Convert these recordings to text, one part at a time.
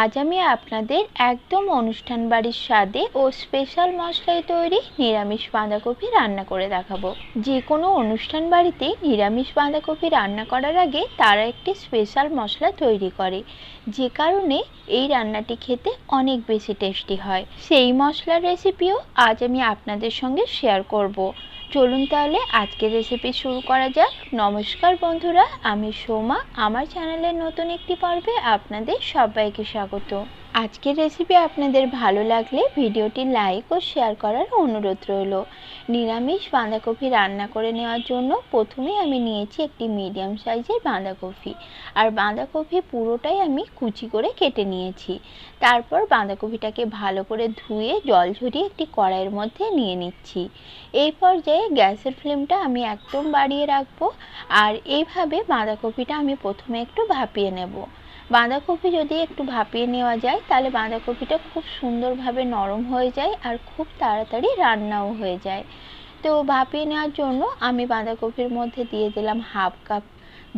আজ আমি আপনাদের একদম অনুষ্ঠান বাড়ির স্বাদে ও স্পেশাল মশলায় তৈরি নিরামিষ বাঁধাকপি রান্না করে দেখাবো। যে কোনো অনুষ্ঠান বাড়িতে নিরামিষ বাঁধাকপি রান্না করার আগে তারা একটি স্পেশাল মশলা তৈরি করে, যে কারণে এই রান্নাটি খেতে অনেক বেশি টেস্টি হয়। সেই মশলার রেসিপিও আজ আমি আপনাদের সঙ্গে শেয়ার করব। চলুন তাহলে আজকের রেসিপি শুরু করা যাক। নমস্কার বন্ধুরা, আমি সোমা। আমার চ্যানেলের নতুন একটি পর্বে আপনাদের সবাইকে স্বাগত। আজকের রেসিপি আপনাদের ভালো লাগলে ভিডিওটি লাইক ও শেয়ার করার অনুরোধ রইল। নিরামিষ বাঁধাকপি রান্না করে নেওয়ার জন্য প্রথমে আমি নিয়েছি একটি মিডিয়াম সাইজের বাঁধাকপি। আর বাঁধাকপি পুরোটাই আমি কুচি করে কেটে নিয়েছি। তারপর বাঁধাকপিটাকে ভালো করে ধুয়ে জল ঝরিয়ে একটি কড়াইয়ের মধ্যে নিয়ে নিচ্ছি। এই পর্যায়ে গ্যাসের ফ্লেমটা আমি একদম বাড়িয়ে রাখব। আর এইভাবে বাঁধাকপিটা আমি প্রথমে একটু ভাপিয়ে নেব। বাঁধাকপি যদি একটু ভাপিয়ে নেওয়া যায়, তাহলে বাঁধাকপিটা খুব সুন্দরভাবে নরম হয়ে যায় আর খুব তাড়াতাড়ি রান্নাও হয়ে যায়। তো ভাপিয়ে নেওয়ার জন্য আমি বাঁধাকপির মধ্যে দিয়ে দিলাম হাফ কাপ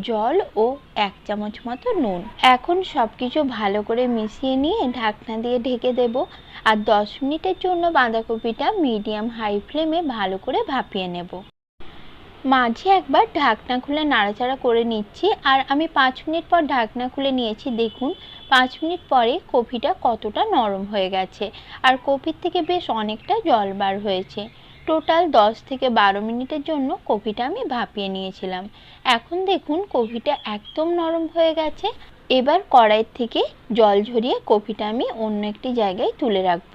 জল ও এক চামচ মতো নুন। এখন সব কিছু ভালো করে মিশিয়ে নিয়ে ঢাকনা দিয়ে ঢেকে দেব আর দশ মিনিটের জন্য বাঁধাকপিটা মিডিয়াম হাই ফ্লেমে ভালো করে ভাপিয়ে নেব। মাঝে একবার ঢাকনা খুলে নাড়াচাড়া করে নিচ্ছি আর আমি পাঁচ মিনিট পর ঢাকনা খুলে নিয়েছি। দেখুন, পাঁচ মিনিট পরে কপিটা কতটা নরম হয়ে গেছে আর কপির থেকে বেশ অনেকটা জল বার হয়েছে। টোটাল দশ থেকে বারো মিনিটের জন্য কপিটা আমি ভাপিয়ে নিয়েছিলাম। এখন দেখুন কপিটা একদম নরম হয়ে গেছে। এবার কড়াইয়ের থেকে জল ঝরিয়ে কপিটা আমি অন্য একটি জায়গায় তুলে রাখব।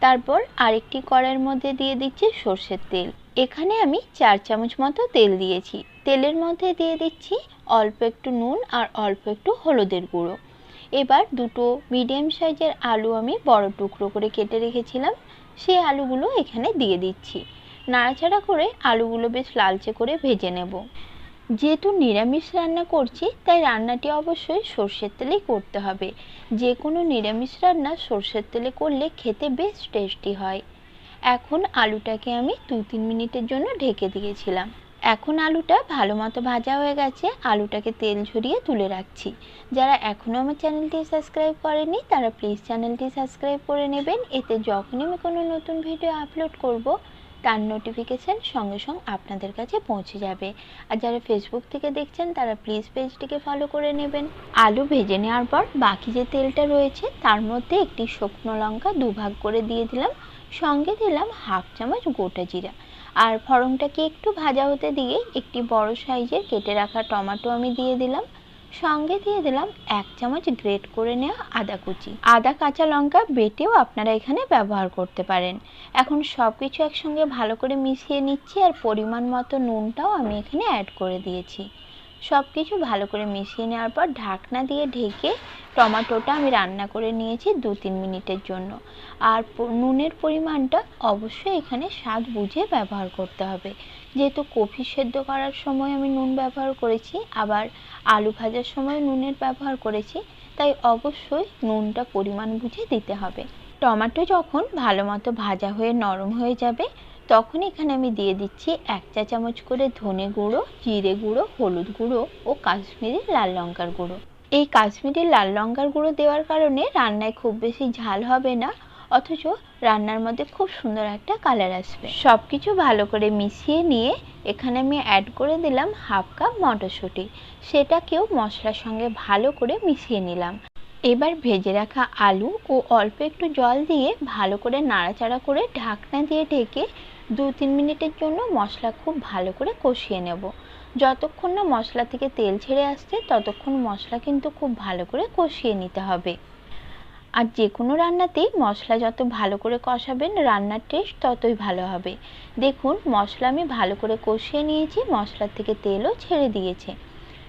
তারপর আরেকটি কড়াইয়ের মধ্যে দিয়ে দিচ্ছি সর্ষের তেল। এখানে আমি চার চামচ মতো তেল দিয়েছি। তেলের মধ্যে দিয়ে দিচ্ছি অল্প একটু নুন আর অল্প একটু হলুদের গুঁড়ো। এবার দুটো মিডিয়াম সাইজের আলু আমি বড় টুকরো করে কেটে রেখেছিলাম। সেই আলুগুলো এখানে দিয়ে দিচ্ছি। নাড়াচাড়া করে আলুগুলো বেশ লালচে করে ভেজে নেব। যেহেতু নিরামিষ রান্না করছি, তাই রান্নাটি অবশ্যই সর্ষের তেলেই করতে হবে। যে কোনো নিরামিষ রান্না সর্ষের তেলে করলে খেতে বেশ টেস্টি হয়। এখন আলুটাকে আমি দু তিন মিনিটের জন্য ঢেকে দিয়েছিলাম। এখন আলুটা ভালো মতো ভাজা হয়ে গেছে, আলুটাকে তেল ঝরিয়ে তুলে রাখছি। যারা এখনও আমার চ্যানেলটি সাবস্ক্রাইব করেনি তারা প্লিজ চ্যানেলটি সাবস্ক্রাইব করে নেবেন। এতে যখনই আমি কোনো নতুন ভিডিও আপলোড করব, তার নোটিফিকেশান সঙ্গে সঙ্গে আপনাদের কাছে পৌঁছে যাবে। আর যারা ফেসবুক থেকে দেখছেন, তারা প্লিজ পেজটিকে ফলো করে নেবেন। আলু ভেজে নেওয়ার পর বাকি যে তেলটা রয়েছে, তার মধ্যে একটি শুকনো লঙ্কা দুভাগ করে দিয়ে দিলাম। সঙ্গে দিলাম হাফ চামচ গোটা জিরা। আর ফড়ংটাকে একটু ভাজা হতে দিয়ে একটি বড় সাইজের কেটে রাখা টমেটো আমি দিয়ে দিলাম। সঙ্গে দিয়ে দিলাম এক চামচ গ্রেট করে নেওয়া আদা কুচি। আদা, কাঁচা লঙ্কা বেটেও আপনারা এখানে ব্যবহার করতে পারেন। এখন সব কিছু একসঙ্গে ভালো করে মিশিয়ে নিচ্ছি আর পরিমাণ মতো নুনটাও আমি এখানে অ্যাড করে দিয়েছি। সব কিছু ভালো করে মিশিয়ে নেওয়ার পর ঢাকনা দিয়ে ঢেকে টমেটোটা আমি রান্না করে নিয়েছি দু তিন মিনিটের জন্য। আর নুনের পরিমাণটা অবশ্যই এখানে স্বাদ বুঝে ব্যবহার করতে হবে। যেহেতু কফি সেদ্ধ করার সময় আমি নুন ব্যবহার করেছি, আবার আলু ভাজার সময় নুনের ব্যবহার করেছি, তাই অবশ্যই নুনটা পরিমাণ বুঝে দিতে হবে। টমেটো যখন ভালো মতো ভাজা হয়ে নরম হয়ে যাবে তখন এখানে আমি দিয়ে দিচ্ছি এক চা চামচ করে ধনে গুঁড়ো, জিরে গুঁড়ো, হলুদ গুঁড়ো ও কাশ্মীরি লাল লঙ্কার গুঁড়ো। এই কাশ্মীরি লাল লঙ্কার গুঁড়ো দেওয়ার কারণে রান্নায় খুব বেশি ঝাল হবে না, অথচ রান্নার মধ্যে খুব সুন্দর একটা কালার আসবে। সব কিছু ভালো করে মিশিয়ে নিয়ে এখানে আমি অ্যাড করে দিলাম হাফ কাপ মটরশুঁটি। সেটাকেও মশলার সঙ্গে ভালো করে মিশিয়ে নিলাম। এবার ভেজে রাখা আলু ও অল্প একটু জল দিয়ে ভালো করে নাড়াচাড়া করে ঢাকনা দিয়ে ঢেকে দু তিন মিনিটের জন্য মশলা খুব ভালো করে কষিয়ে নেব। যতক্ষণ না মশলা থেকে তেল ছেড়ে আসছে, ততক্ষণ মশলা কিন্তু খুব ভালো করে কষিয়ে নিতে হবে। আর যে কোনো রান্নাতেই মশলা যত ভালো করে কষাবেন, রান্নার টেস্ট ততই ভালো হবে। দেখুন, মশলা আমি ভালো করে কষিয়ে নিয়েছি, মশলার থেকে তেলও ছেড়ে দিয়েছে।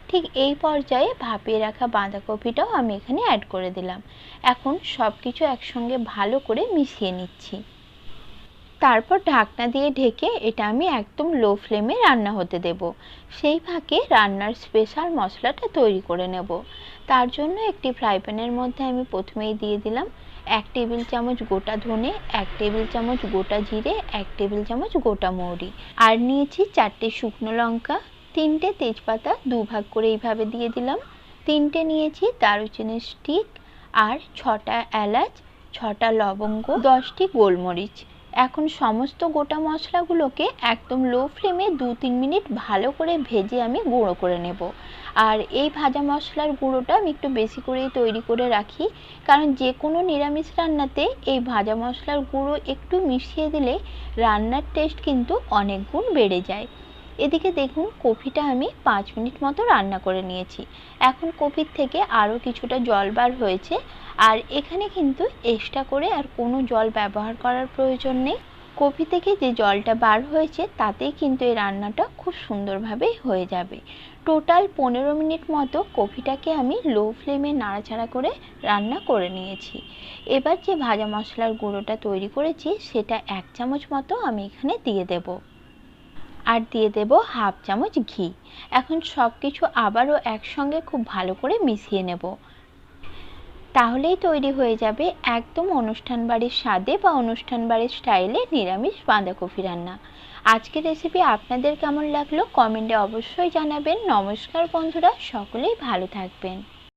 ঠিক এই পর্যায়ে ভাপিয়ে রাখা বাঁধাকপিটাও আমি এখানে অ্যাড করে দিলাম। এখন সব কিছু একসঙ্গে ভালো করে মিশিয়ে নিচ্ছি। তারপর ঢাকনা দিয়ে ঢেকে এটা আমি একদম লো ফ্লেমে রান্না হতে দেব। সেই ফাঁকে রান্নার স্পেশাল মশলাটা তৈরি করে নেব। তার জন্য একটি ফ্রাই প্যানের মধ্যে আমি প্রথমেই দিয়ে দিলাম এক টেবিল চামচ গোটা ধনে, এক টেবিল চামচ গোটা জিরে, এক টেবিল চামচ গোটা মৌরি। আর নিয়েছি চারটে শুকনো লঙ্কা, তিনটে তেজপাতা দু ভাগ করে এইভাবে দিয়ে দিলাম। তিনটে নিয়েছি দারুচিনির স্টিক আর ছটা এলাচ, ছটা লবঙ্গ, দশটি গোলমরিচ। এখন সমস্ত গোটা মশলাগুলোকে একদম লো ফ্লেমে দু তিন মিনিট ভালো করে ভেজে আমি গুঁড়ো করে নেব। আর এই ভাজা মশলার গুঁড়োটা আমি একটু বেশি করেই তৈরি করে রাখি। কারণ যে কোনো নিরামিষ রান্নাতে এই ভাজা মশলার গুঁড়ো একটু মিশিয়ে দিলে রান্নার টেস্ট কিন্তু অনেক গুণ বেড়ে যায়। এদিকে দেখুন, কফিটা আমি পাঁচ মিনিট মতো রান্না করে নিয়েছি। এখন কফির থেকে আরও কিছুটা জল বার হয়েছে। আর এখানে কিন্তু এক্সট্রা করে আর কোনো জল ব্যবহার করার প্রয়োজন নেই। কফি থেকে যে জলটা বার হয়েছে, তাতেই কিন্তু এই রান্নাটা খুব সুন্দরভাবে হয়ে যাবে। টোটাল পনেরো মিনিট মতো কফিটাকে আমি লো ফ্লেমে নাড়াচাড়া করে রান্না করে নিয়েছি। এবার যে ভাজা মশলার গুঁড়োটা তৈরি করেছি, সেটা এক চামচ মতো আমি এখানে দিয়ে দেব। আর দিয়ে দেব হাফ চামচ ঘি। এখন সব কিছু আবারও একসঙ্গে খুব ভালো করে মিশিয়ে নেব। তাহলেই তৈরি হয়ে যাবে একদম অনুষ্ঠান বাড়ির স্বাদে বা অনুষ্ঠান বাড়ির স্টাইলে নিরামিষ বাঁধাকপি রান্না। আজকের রেসিপি আপনাদের কেমন লাগল কমেন্টে অবশ্যই জানাবেন। নমস্কার বন্ধুরা, সকলেই ভালো থাকবেন।